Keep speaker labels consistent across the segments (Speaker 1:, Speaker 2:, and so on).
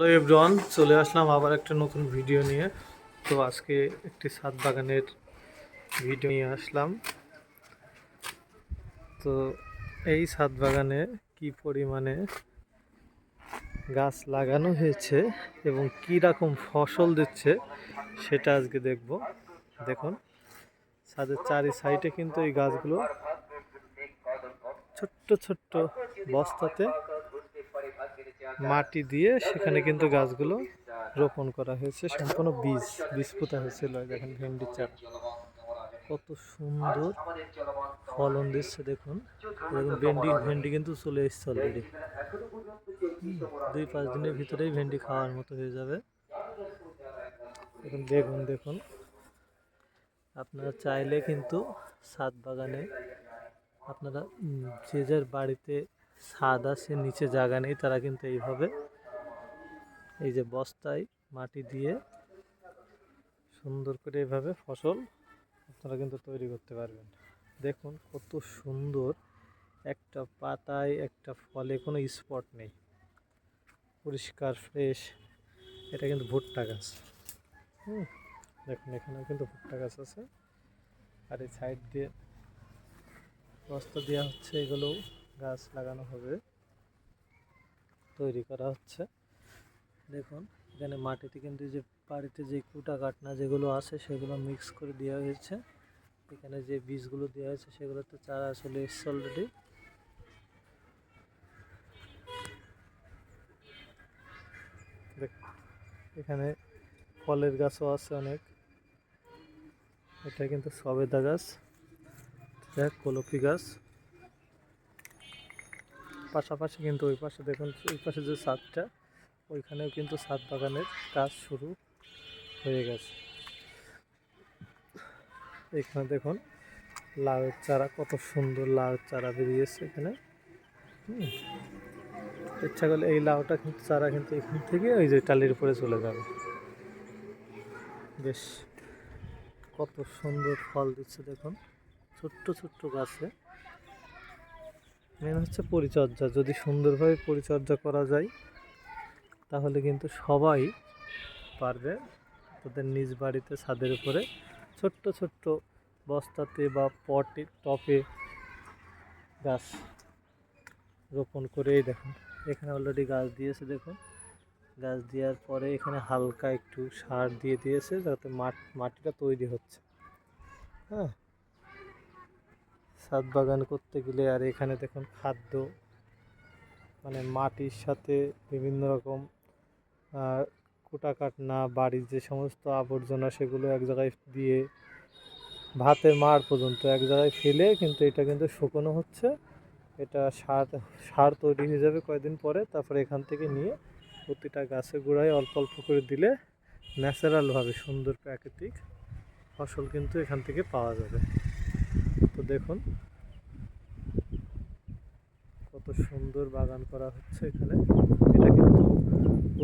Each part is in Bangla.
Speaker 1: হ্যালো এভরিওয়ান চলে আসলাম আবার একটা নতুন ভিডিও নিয়ে। তো আজকে একটি সাত বাগানের ভিডিও নিয়ে আসলাম। তো এই ছাদ বাগানে কি পরিমাণে গাছ লাগানো হয়েছে এবং কি রকম ফসল দিচ্ছে সেটা আজকে দেখব। দেখুন, ছাদের চারি সাইডে কিন্তু এই গাছগুলো ছোট্ট ছোট্ট বস্তাতে মাটি দিয়ে সেখানে কিন্তু গাছগুলো রোপণ করা হয়েছে। সম্পূর্ণ বীজ বীজ পোতা হয়েছিল দেখেন ভেন্ডির চারা। কত সুন্দর ফলন দিচ্ছে দেখুন। দেখুন ভেন্ডি ভেন্ডি কিন্তু চলে এসছে অলরেডি দুই পাঁচ দিনের ভিতরেই ভেন্ডি খাওয়ার মতো হয়ে যাবে। দেখুন বেগুন দেখুন। আপনারা চাইলে কিন্তু ছাদ বাগানে আপনারা যে যার বাড়িতে ছাদ আছে, নিচে জায়গা নেই, তারা কিন্তু এইভাবে এই যে বস্তায় মাটি দিয়ে সুন্দর করে এইভাবে ফসল আপনারা কিন্তু তৈরি করতে পারবেন। দেখুন কত সুন্দর একটা পাতায়, একটা ফলে কোনো স্পট নেই। পরিষ্কার, ফ্রেশ, এটা কিন্তু ভুট্টা গাছ। হুম, দেখুন এখানেও কিন্তু ভুট্টা গাছ আছে। আর এই সাইড দিয়ে বস্তা দেওয়া হচ্ছে এগুলো গাছ লাগানো হবে। তৈরি করা হচ্ছে। দেখুন, এখানে মাটিতে কিন্তু যে বাড়িতে যে কুটা কাটনা যেগুলো আছে, সেগুলো মিক্স করে দেওয়া হয়েছে। এখানে যে বীজগুলো দেওয়া হয়েছে, সেগুলো তো চারা চলে এসছে অলরেডি এখানে ফলের গাছও আছে অনেক। এটা কিন্তু সবেদা গাছ কলপি গাছ। পাশাপাশি কিন্তু ওই পাশে দেখুন, ওই পাশে যে ছাদটা, ওইখানেও কিন্তু ছাদ বাগানের কাজ শুরু হয়ে গেছে। এখানে দেখুন, লাউয়ের চারা, কত সুন্দর লাউয়ের চারা বেরিয়েছে এখানে। ইচ্ছা করলে এই লাউটা কিন্তু, চারা কিন্তু এখান থেকে ওই যে টালির উপরে চলে যাবে। বেশ, কত সুন্দর ফল দিচ্ছে দেখুন, ছোট্ট ছোট্ট গাছে। মেন হচ্ছে পরিচর্যা। যদি সুন্দরভাবে পরিচর্যা করা যায়, তাহলে কিন্তু সবাই পারবে তাদের নিজ বাড়িতে ছাদের উপরে ছোট্ট ছোট্ট বস্তাতে বা পটে টপে গাছ রোপণ করেই দেখুন, এখানে অলরেডি গাছ দিয়েছে, দেখুন। গাছ দেওয়ার পরে এখানে হালকা একটু সার দিয়ে দিয়েছে, যাতে মাট, মাটিটা তৈরি হচ্ছে। হ্যাঁ? ছাদ বাগান করতে গেলে আর এখানে দেখুন খাদ্য মানে মাটির সাথে বিভিন্ন রকম আহ, কুটা কাটনা বাড়ির যে সমস্ত আবর্জনা সেগুলো এক জায়গায় দিয়ে ভাতের মার পর্যন্ত এক জায়গায় ফেলে কিন্তু এটা কিন্তু শুকনো হচ্ছে। এটা সার সার তৈরি হয়ে যাবে কয়েকদিন পরে তারপরে এখান থেকে নিয়ে প্রতিটা গাছের গোড়ায় অল্প অল্প করে দিলে ন্যাচারালভাবে সুন্দর প্রাকৃতিক ফসল কিন্তু এখান থেকে পাওয়া যাবে। দেখুন। কত সুন্দর বাগান করা হচ্ছে এখানে। এটা কিন্তু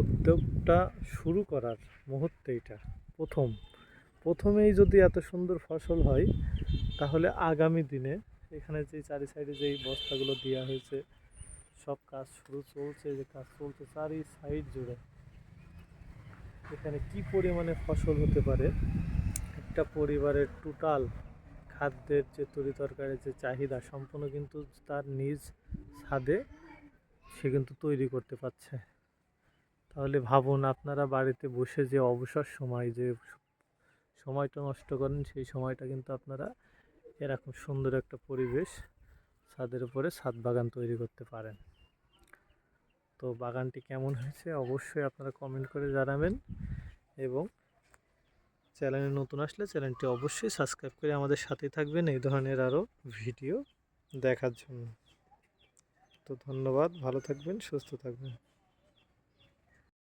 Speaker 1: উদ্যোগটা শুরু করার মুহূর্তে এটা, প্রথম। প্রথমেই যদি এত সুন্দর ফসল হয়, তাহলে আগামী দিনে এখানে যে চারি সাইডে যেই বস্তাগুলো দেওয়া হয়েছে, সব কাজ শুরু চলছে, যে কাজ চলছে চারি সাইড জুড়ে। এখানে কি পরিমাণে ফসল হতে পারে? একটা পরিবারের টোটাল খাদ্যের যে তরি তরকারির যে চাহিদা সম্পূর্ণ কিন্তু তার নিজ ছাদে সে কিন্তু তৈরি করতে পারছে। তাহলে ভাবুন আপনারা বাড়িতে বসে যে অবসর সময়, যে সময়টা নষ্ট করেন, সেই সময়টা কিন্তু আপনারা এরকম সুন্দর একটা পরিবেশ ছাদের উপরে ছাদ বাগান তৈরি করতে পারেন। তো বাগানটি কেমন হয়েছে অবশ্যই আপনারা কমেন্ট করে জানাবেন এবং চ্যানেলে নতুন আসলে চ্যানেলটি অবশ্যই সাবস্ক্রাইব করে আমাদের সাথেই থাকবেন এই ধরনের আরও ভিডিও দেখার জন্য। তো ধন্যবাদ, ভালো থাকবেন, সুস্থ থাকবেন।